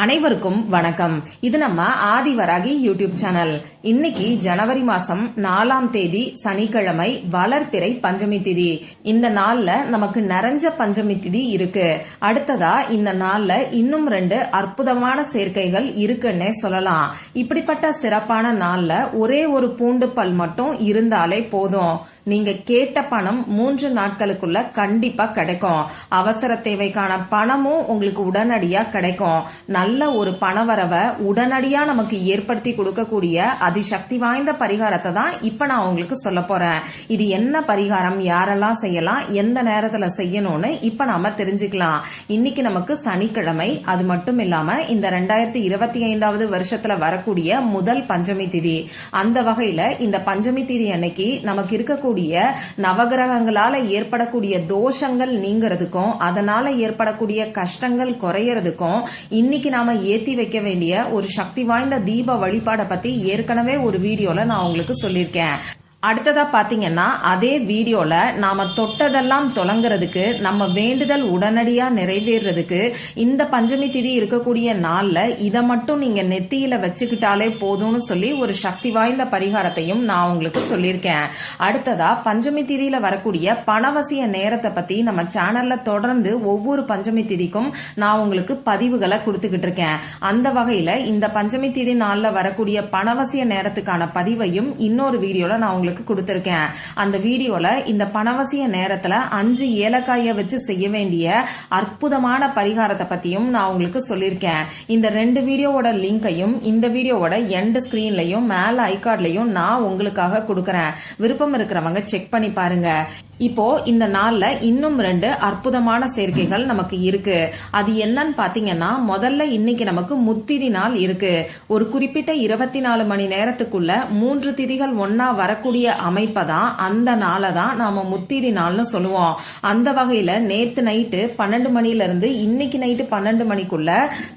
அனைவருக்கும் வணக்கம். இது நம்ம ஆதிவராகி யூடியூப் சேனல். இன்னைக்கு ஜனவரி மாசம் நாலாம் தேதி சனிக்கிழமை வளர்பிறை பஞ்சமி திதி. இந்த நாள்ல நமக்கு நிறைஞ்ச பஞ்சமி திதி இருக்கு. அடுத்ததா இந்த நாள்ல இன்னும் ரெண்டு அற்புதமான சேர்க்கைகள் இருக்குன்னே சொல்லலாம். இப்படிப்பட்ட சிறப்பான நாள்ல ஒரே ஒரு பூண்டு பல் மட்டும் இருந்தாலே போதும். நீங்க கேட்ட பணம் மூன்று நாட்களுக்குள்ள கண்டிப்பா கிடைக்கும். அவசர தேவைக்கான பணமும் உங்களுக்கு உடனடியா கிடைக்கும். நல்ல ஒரு பணவரவை உடனடியா நமக்கு ஏற்படுத்தி கொடுக்கக்கூடிய அதிசக்தி வாய்ந்த பரிகாரத்தை தான் இப்ப நான் உங்களுக்கு சொல்ல போறேன். இது என்ன பரிகாரம்? யாரெல்லாம் செய்யலாம்? எந்த நேரத்துல செய்யணும்னு இப்ப நாம தெரிஞ்சுக்கலாம். இன்னைக்கு நமக்கு சனிக்கிழமை. அது மட்டும் இல்லாம இந்த ரெண்டாயிரத்தி இருபத்தி ஐந்தாவது வருஷத்துல வரக்கூடிய முதல் பஞ்சமி திதி. அந்த வகையில இந்த பஞ்சமி திதி அன்னைக்கு நமக்கு இருக்கக்கூடிய நவகிரகங்களால ஏற்படக்கூடிய தோஷங்கள் நீங்கிறதுக்கும் அதனால ஏற்படக்கூடிய கஷ்டங்கள் குறையறதுக்கும் இன்னைக்கு நாம ஏத்தி வைக்க வேண்டிய ஒரு சக்தி வாய்ந்த தீப வழிபாடை பத்தி ஏற்கனவே ஒரு வீடியோல நான் உங்களுக்கு சொல்லியிருக்கேன். அடுத்ததா பாத்தீங்கன்னா அதே வீடியோல நாம தொட்டதெல்லாம் தொடங்குறதுக்கு நம்ம வேண்டுதல் உடனடியா நிறைவேறதுக்கு இந்த பஞ்சமி திதி இருக்கக்கூடிய நாள்ல இதை மட்டும் நீங்க நெத்தியில வச்சுக்கிட்டாலே போதும்னு சொல்லி ஒரு சக்தி வாய்ந்த பரிகாரத்தையும் நான் உங்களுக்கு சொல்லியிருக்கேன். அடுத்ததா பஞ்சமி திதியில வரக்கூடிய பணவசிய நேரத்தை பத்தி நம்ம சேனல்ல தொடர்ந்து ஒவ்வொரு பஞ்சமி திதிக்கும் நான் உங்களுக்கு பதிவுகளை கொடுத்துக்கிட்டு இருக்கேன் அந்த வகையில இந்த பஞ்சமி திதி நாள்ல வரக்கூடிய பணவசிய நேரத்துக்கான பதிவையும் இன்னொரு வீடியோல நான் உங்களுக்கு உங்களுக்கு கொடுத்திருக்கேன். அந்த வீடியோல இந்த பணவசிய நேரத்துல அஞ்சு ஏலக்காய வச்சு செய்ய வேண்டிய அற்புதமான பரிகாரத்தை பத்தியும் நான் உங்களுக்கு சொல்லியிருக்கேன். இந்த ரெண்டு வீடியோவோட லிங்கையும் இந்த வீடியோவோட எண்ட் ஸ்கிரீன்லயும் மேல ஐகார்ட்லயும் நான் உங்களுக்காக கொடுக்கறேன். விருப்பம் இருக்கிறவங்க செக் பண்ணி பாருங்க. இப்போ இந்த நாள்ல இன்னும் ரெண்டு அற்புதமான சேர்க்கைகள் நமக்கு இருக்கு. அது என்னன்னு பாத்தீங்கன்னா முதல்ல இன்னைக்கு நமக்கு முத்திதி நாள் இருக்கு. ஒரு குறிப்பிட்ட இருபத்தி நாலு மணி நேரத்துக்குள்ள மூன்று திதிகள் ஒன்னா வரக்கூடிய அமைப்பை தான் அந்த நாளை தான் நாம முத்திதி நாள்னு சொல்லுவோம். அந்த வகையில நேத்து நைட்டு பன்னெண்டு மணில இருந்து இன்னைக்கு நைட்டு பன்னெண்டு மணிக்குள்ள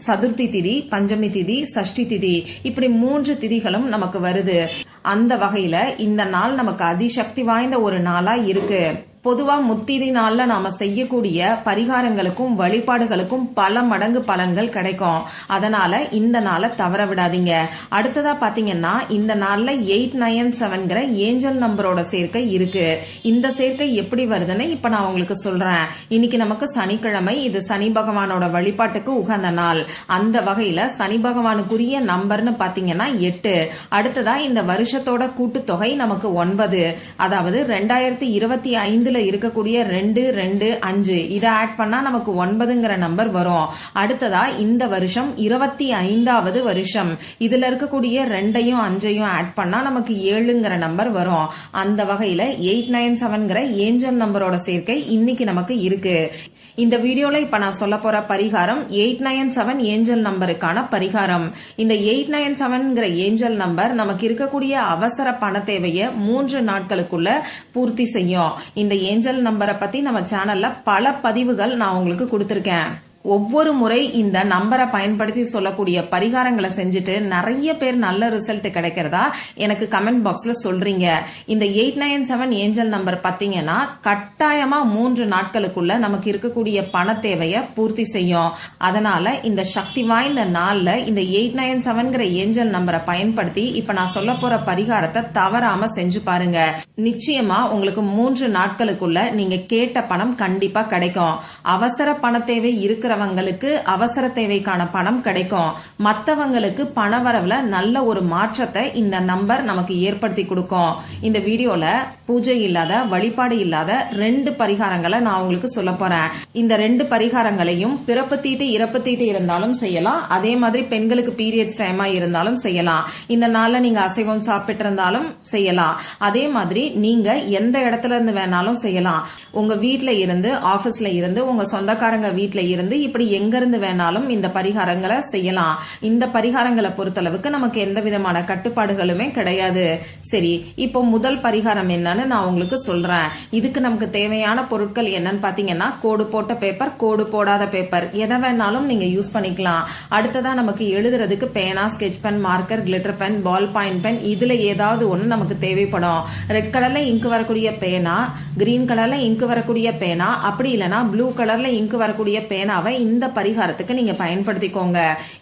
சதுர்த்தி திதி பஞ்சமி திதி சஷ்டி திதி இப்படி மூன்று திதிகளும் நமக்கு வருது. அந்த வகையில இந்த நாள் நமக்கு அதிசக்தி வாய்ந்த ஒரு நாளா இருக்கு. பொதுவா முத்திரி நாள்ல நாம செய்யக்கூடிய பரிகாரங்களுக்கும் வழிபாடுகளுக்கும் பல மடங்கு பலன்கள் கிடைக்கும். அதனால இந்த நாளை தவற விடாதீங்க. அடுத்ததா பாத்தீங்கன்னா இந்த நாள்ல எயிட் நைன் செவன்கிற ஏஞ்சல் நம்பரோட சேர்க்கை இருக்கு. இந்த சேர்க்கை எப்படி வருதுன்னு இப்ப நான் உங்களுக்கு சொல்றேன். இன்னைக்கு நமக்கு சனிக்கிழமை. இது சனி பகவானோட வழிபாட்டுக்கு உகந்த நாள். அந்த வகையில சனி பகவானுக்குரிய நம்பர்னு பாத்தீங்கன்னா எட்டு. அடுத்ததா இந்த வருஷத்தோட கூட்டுத்தொகை நமக்கு ஒன்பது. அதாவது ரெண்டாயிரத்தி இருபத்தி ஐந்து இதுல இருக்கக்கூடிய ரெண்டு ரெண்டு அஞ்சு. இதை ஆட் பண்ணா நமக்கு ஒன்பதுங்கிற நம்பர் வரும். அடுத்ததா இந்த வருஷம் இருபத்தி ஐந்தாவது வருஷம். இதுல இருக்கக்கூடிய ரெண்டையும் அஞ்சையும் ஆட் பண்ணா நமக்கு ஏழுங்கிற நம்பர் வரும். அந்த வகையில எயிட் நைன் செவன்கிற ஏஞ்சல் நம்பரோட சேர்க்கை இன்னைக்கு நமக்கு இருக்கு. இந்த வீடியோல இப்ப நான் சொல்ல போற பரிகாரம் எயிட் நைன் செவன் ஏஞ்சல் நம்பருக்கான பரிகாரம். இந்த எயிட் நைன் செவன்கிற ஏஞ்சல் நம்பர் நமக்கு இருக்கக்கூடிய அவசர பண தேவையை மூன்று நாட்களுக்குள்ள பூர்த்தி செய்யும். இந்த ஏஞ்சல் நம்பரை பத்தி நம்ம சேனல்ல பல பதிவுகள் நான் உங்களுக்கு கொடுத்துருக்கேன். ஒவ்வொரு முறை இந்த நம்பரை பயன்படுத்தி சொல்லக்கூடிய பரிகாரங்களை செஞ்சுட்டு நிறைய பேர் நல்ல ரிசல்ட் கிடைக்கிறதா எனக்கு கமெண்ட் பாக்ஸ்ல சொல்றீங்க. இந்த eight nine seven angel number பாத்தீங்கன்னா கட்டாயமா மூன்று நாட்களுக்குள்ள நமக்கு இருக்கக்கூடிய பண தேவையை பூர்த்தி செய்யும். அதனால இந்த சக்தி வாய்ந்த நாள்ல இந்த எயிட் நைன் செவன்கிற ஏஞ்சல் நம்பரை பயன்படுத்தி இப்ப நான் சொல்ல போற பரிகாரத்தை தவறாம செஞ்சு பாருங்க. நிச்சயமா உங்களுக்கு மூன்று நாட்களுக்குள்ள நீங்க கேட்ட பணம் கண்டிப்பா கிடைக்கும். அவசர பண தேவை இருக்கிற இருக்கிறவங்களுக்கு அவசர தேவைக்கான பணம் கிடைக்கும். மத்தவங்களுக்கு பண வரவுல நல்ல ஒரு மாற்றத்தை இந்த நம்பர் நமக்கு ஏற்படுத்தி கொடுக்கும். இந்த வீடியோல பூஜை இல்லாத வழிபாடு இல்லாத ரெண்டு பரிகாரங்களை நான் உங்களுக்கு சொல்ல போறேன். இந்த ரெண்டு பரிகாரங்களையும் பிறப்பு தீட்டு இறப்பு தீட்டு இருந்தாலும் செய்யலாம். அதே மாதிரி பெண்களுக்கு பீரியட்ஸ் டைமா இருந்தாலும் செய்யலாம். இந்த நாள்ல நீங்க அசைவம் சாப்பிட்டு இருந்தாலும் செய்யலாம். அதே மாதிரி நீங்க எந்த இடத்துல இருந்து வேணாலும் செய்யலாம். உங்க வீட்டுல இருந்து ஆபீஸ்ல இருந்து உங்க சொந்தக்காரங்க வீட்டுல இருந்து இப்படி எங்கிருந்து வேணாலும் இந்த பரிகாரங்களை செய்யலாம். இந்த பரிகாரங்களை பொறுத்தளவுக்கு நமக்கு எந்த விதமான கட்டுப்பாடுகளுமே கிடையாது. சரி இப்போ முதல் பரிகாரம் என்னன்னு நான் உங்களுக்கு சொல்றேன். இதுக்கு நமக்கு தேவையான பொருட்கள் என்னன்னு பாத்தீங்கன்னா கோடு போட்ட பேப்பர் கோடு போடாத பேப்பர் எதை வேணாலும் நீங்க யூஸ் பண்ணிக்கலாம். அடுத்ததா நமக்கு எழுதுறதுக்கு பேனா sketch pen marker glitter pen ball point pen இதுல ஏதாவது ஒண்ணு நமக்கு தேவைப்படும். ரெட் கலர்ல இங்கு வரக்கூடிய பேனா கிரீன் கலர்ல இங்கு வரக்கூடிய பேனா அப்படி இல்லைன்னா ப்ளூ கலர்ல இங்கு வரக்கூடிய பேனாவை பேனாவை இந்த பரிகாரத்துக்கு நீங்க பயன்படுத்திக்கோங்க.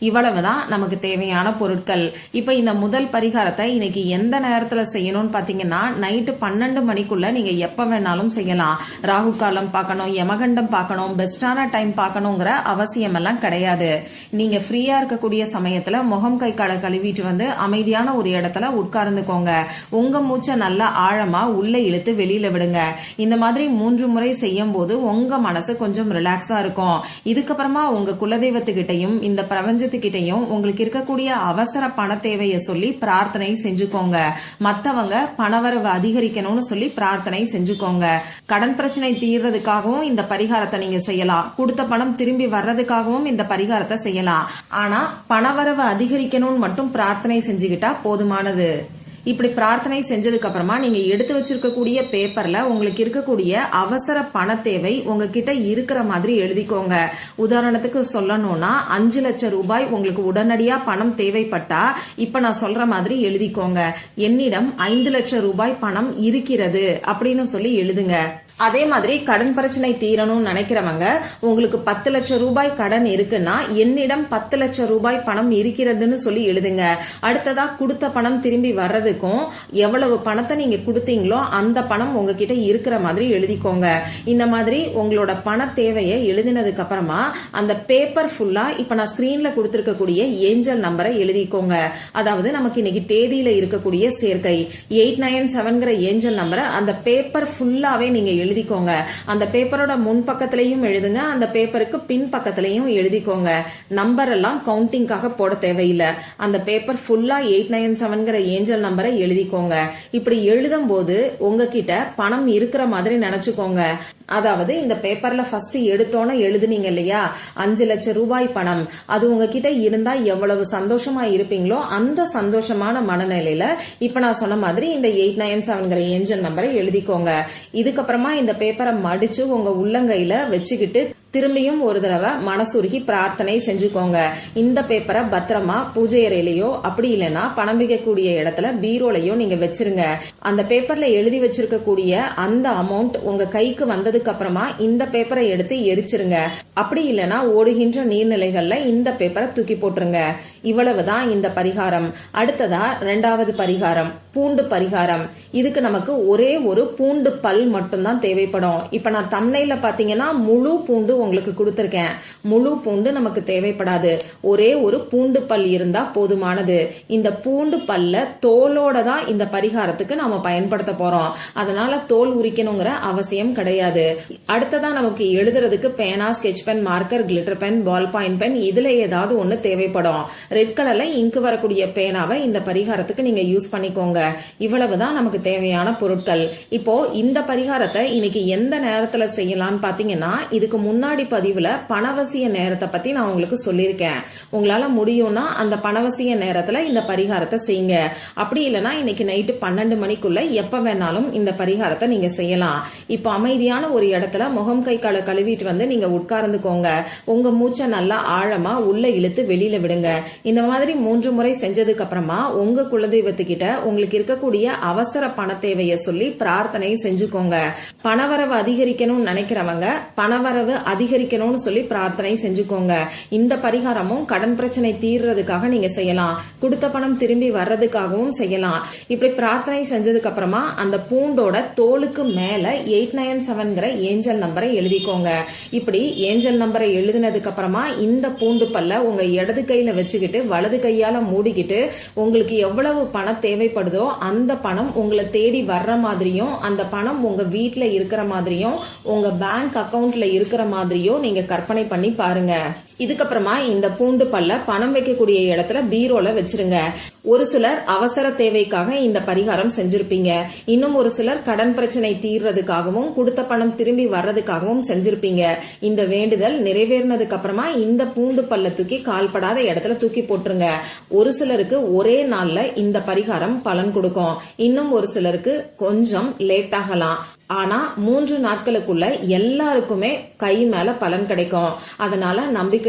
இவ்வளவுதான் நமக்கு தேவையான பொருட்கள். இப்ப இந்த முதல் பரிகாரத்தை இன்னைக்கு எந்த நேரத்துல செய்யணும்னு பாத்தீங்கன்னா நைட்டு பன்னெண்டு மணிக்குள்ள நீங்க எப்ப வேணாலும் செய்யலாம். ராகு காலம் பார்க்கணும் யமகண்டம் பார்க்கணும் பெஸ்டான டைம் பார்க்கணுங்கிற அவசியம் எல்லாம் கிடையாது. நீங்க ஃப்ரீயா இருக்கக்கூடிய சமயத்துல முகம் கை காலை கழுவிட்டு வந்து அமைதியான ஒரு இடத்துல உட்கார்ந்துக்கோங்க. உங்க மூச்சை நல்லா ஆழமா உள்ள இழுத்து வெளியில விடுங்க. இந்த மாதிரி மூன்று முறை செய்யும் போது உங்க மனசு கொஞ்சம் ரிலாக்ஸா இருக்கும். இது இதுக்கப்புறமா உங்க குலதெய்வத்துக்கிட்டையும் இந்த பிரபஞ்சத்துக்கிட்டையும் உங்களுக்கு இருக்கக்கூடிய அவசர பண தேவையை சொல்லி பிரார்த்தனை செஞ்சுக்கோங்க. மத்தவங்க பணவரவு அதிகரிக்கணும்னு சொல்லி பிரார்த்தனை செஞ்சுக்கோங்க. கடன் பிரச்சனை தீர்றதுக்காகவும் இந்த பரிகாரத்தை நீங்க செய்யலாம். கொடுத்த பணம் திரும்பி வர்றதுக்காகவும் இந்த பரிகாரத்தை செய்யலாம். ஆனா பணவரவு அதிகரிக்கணும்னு மட்டும் பிரார்த்தனை செஞ்சுக்கிட்டா போதுமானது. இப்படி பிரார்த்தனை செஞ்சதுக்கு அப்புறமா நீங்க எடுத்து வச்சிருக்கக்கூடிய பேப்பர்ல உங்களுக்கு இருக்கக்கூடிய அவசர பண தேவை உங்ககிட்ட இருக்கிற மாதிரி எழுதிக்கோங்க. உதாரணத்துக்கு சொல்லணும்னா அஞ்சு லட்சம் ரூபாய் உங்களுக்கு உடனடியா பணம் தேவைப்பட்டா இப்ப நான் சொல்ற மாதிரி எழுதிக்கோங்க. என்னிடம் ஐந்து லட்சம் ரூபாய் பணம் இருக்கிறது அப்படின்னு சொல்லி எழுதுங்க. அதே மாதிரி கடன் பிரச்சனை தீரணும்னு நினைக்கிறவங்க உங்களுக்கு பத்து லட்சம் ரூபாய் கடன் இருக்குன்னா என்னிடம் பத்து லட்சம் ரூபாய் பணம் இருக்கிறதுன்னு சொல்லி எழுதுங்க. அடுத்ததா கொடுத்த பணம் திரும்பி வர்றதுக்கும் எவ்வளவு பணத்தை நீங்க கொடுத்தீங்களோ அந்த பணம் உங்ககிட்ட இருக்கிற மாதிரி எழுதிக்கோங்க. இந்த மாதிரி உங்களோட பண தேவையை எழுதினதுக்கு அப்புறமா அந்த பேப்பர் ஃபுல்லா இப்ப நான் ஸ்கிரீன்ல கொடுத்திருக்கக்கூடிய ஏஞ்சல் நம்பரை எழுதிக்கோங்க. அதாவது நமக்கு இன்னைக்கு தேதியில இருக்கக்கூடிய சேர்க்கை. எயிட் நைன் செவன்கிற ஏஞ்சல் நம்பரை அந்த பேப்பர் ஃபுல்லாவே நீங்க எழுதிக்கோங்க. அந்த பேப்பரோட முன் பக்கத்திலையும் எழுதுங்க. அந்த பேப்பருக்கு பின் பக்கத்திலையும் எழுதிக்கோங்க. நம்பர் எல்லாம் கவுண்டிங்காக போட தேவையில்லை. அந்த பேப்பர் ஃபுல்லா எயிட் நைன் செவன்கிற ஏஞ்சல் நம்பரை எழுதிக்கோங்க. இப்படி எழுதும் போது உங்ககிட்ட பணம் இருக்கிற மாதிரி நினைச்சுக்கோங்க. அதாவது இந்த பேப்பர்ல ஃபர்ஸ்ட் எடுத்தோன்னே எழுதுனீங்க இல்லையா? அஞ்சு லட்சம் ரூபாய் பணம். அது உங்ககிட்ட இருந்தா எவ்வளவு சந்தோஷமா இருப்பீங்களோ அந்த சந்தோஷமான மனநிலையில இப்ப நான் சொன்ன மாதிரி இந்த எயிட் நைன் செவன்கிற என்ஜின் நம்பரை எழுதிக்கோங்க. இதுக்கப்புறமா இந்த பேப்பரை மடிச்சு உங்க உள்ளங்கையில வச்சுக்கிட்டு திரும்பியும் ஒரு தடவை மனசுருகி பிரார்த்தனை செஞ்சுக்கோங்க. இந்த பேப்பரை பத்திரமா பூஜை அறையிலயோ அப்படி இல்லைன்னா பணம் வைக்கக்கூடிய இடத்துல பீரோலையோ நீங்க வச்சிருங்க. அந்த பேப்பர்ல எழுதி வச்சிருக்கக்கூடிய அந்த அமௌண்ட் உங்க கைக்கு வந்ததுக்கு அப்புறமா இந்த பேப்பரை எடுத்து எரிச்சிருங்க. அப்படி இல்லைன்னா ஓடுகின்ற நீர்நிலைகள்ல இந்த பேப்பரை தூக்கி போட்டுருங்க. இவ்வளவுதான் இந்த பரிகாரம். அடுத்ததா ரெண்டாவது பரிகாரம் பூண்டு பரிகாரம். இதுக்கு நமக்கு ஒரே ஒரு பூண்டு பல் மட்டும்தான் தேவைப்படும். இப்ப நான் தன்னையில பாத்தீங்கன்னா முழு பூண்டு உங்களுக்கு கொடுத்திருக்கேன். முழு பூண்டு நமக்கு தேவைப்படாது. ஒரே ஒரு பூண்டு பல் இருந்தா போதுமானது. இந்த பூண்டு பல்ல தோலோட தான் இந்த பரிகாரத்துக்கு நாம பயன்படுத்த போறோம். அதனால தோல் உரிக்கணுங்கிற அவசியம் கிடையாது. அடுத்ததா நமக்கு எழுதுறதுக்கு பேனா sketch pen marker glitter pen ball point pen இதுல ஏதாவது ஒண்ணு தேவைப்படும். ரெட் கலர்ல இங்கு வரக்கூடிய பேனாவை இந்த பரிகாரத்துக்கு நீங்க யூஸ் பண்ணிக்கோங்க. இவ்வளவுதான் நமக்கு தேவையான பொருட்கள். இப்போ இந்த பரிகாரத்தை இன்னைக்கு எந்த நேரத்துல செய்யலாம்னு பாத்தீங்கன்னா இதுக்கு முன்னாடி முன்னாடி பதிவுல பணவசிய நேரத்தை பத்தி நான் உங்களுக்கு சொல்லியிருக்கேன். உங்களால முடியும்னா அந்த பணவசிய நேரத்துல இந்த பரிகாரத்தை செய்யுங்க. அப்படி இல்லைன்னா இன்னைக்கு நைட்டு பன்னெண்டு மணிக்குள்ள எப்ப வேணாலும் இந்த பரிகாரத்தை நீங்க செய்யலாம். இப்போ அமைதியான ஒரு இடத்துல முகம் கை காலை கழுவிட்டு வந்து நீங்க உட்கார்ந்துக்கோங்க. உங்க மூச்சை நல்லா ஆழமா உள்ள இழுத்து வெளியில விடுங்க. இந்த மாதிரி மூன்று முறை செஞ்சதுக்கு அப்புறமா உங்க குலதெய்வத்துக்கிட்ட உங்களுக்கு இருக்கக்கூடிய அவசர பண தேவையை சொல்லி பிரார்த்தனை செஞ்சுக்கோங்க. பணவரவு அதிகரிக்கணும்னு நினைக்கிறவங்க பணவரவு அதிகரிக்கணும்னு சொல்லி பிரார்த்தனை செஞ்சுக்கோங்க. இந்த பரிகாரமும் கடன் பிரச்சனை தீர்றதுக்காக நீங்க செய்யலாம். கொடுத்த பணம் திரும்பி வர்றதுக்காகவும் செய்யலாம். இப்படி பிரார்த்தனை செஞ்சதுக்கு அப்புறமா அந்த பூண்டோட தோலுக்கு மேல எயிட் நைன் செவன்கிற ஏஞ்சல் நம்பரை எழுதிக்கோங்க. இப்படி ஏஞ்சல் நம்பரை எழுதினதுக்கு அப்புறமா இந்த பூண்டு பல்ல உங்க இடது கையில வச்சுக்கிட்டு வலது கையால மூடிக்கிட்டு உங்களுக்கு எவ்வளவு பணம் தேவைப்படுதோ அந்த பணம் உங்களை தேடி வர்ற மாதிரியும் அந்த பணம் உங்க வீட்டுல இருக்கிற மாதிரியும் உங்க பேங்க் அக்கவுண்ட்ல இருக்கிற மாதிரி மாதிரியோ நீங்க கற்பனை பண்ணி பாருங்க. இதுக்கப்புறமா இந்த பூண்டு பல்ல பணம் வைக்கக்கூடிய இடத்துல பீரோல வச்சிருங்க. ஒரு சிலர் அவசர தேவைக்காக இந்த பரிகாரம் செஞ்சிருப்பீங்க. இன்னும் ஒரு சிலர் கடன் பிரச்சனை தீர்றதுக்காகவும் கொடுத்த பணம் திரும்பி வர்றதுக்காகவும் செஞ்சிருப்பீங்க. இந்த வேண்டுதல் நிறைவேறினதுக்கு அப்புறமா இந்த பூண்டு பல்ல தூக்கி கால்படாத இடத்துல தூக்கி போட்டுருங்க. ஒரு சிலருக்கு ஒரே நாள்ல இந்த பரிகாரம் பலன் கொடுக்கும். இன்னும் ஒரு சிலருக்கு கொஞ்சம் லேட் ஆகலாம். ஆனா மூன்று நாட்களுக்குள்ள எல்லாருக்குமே கை மேல பலன் கிடைக்கும். அதனால நம்பிக்கை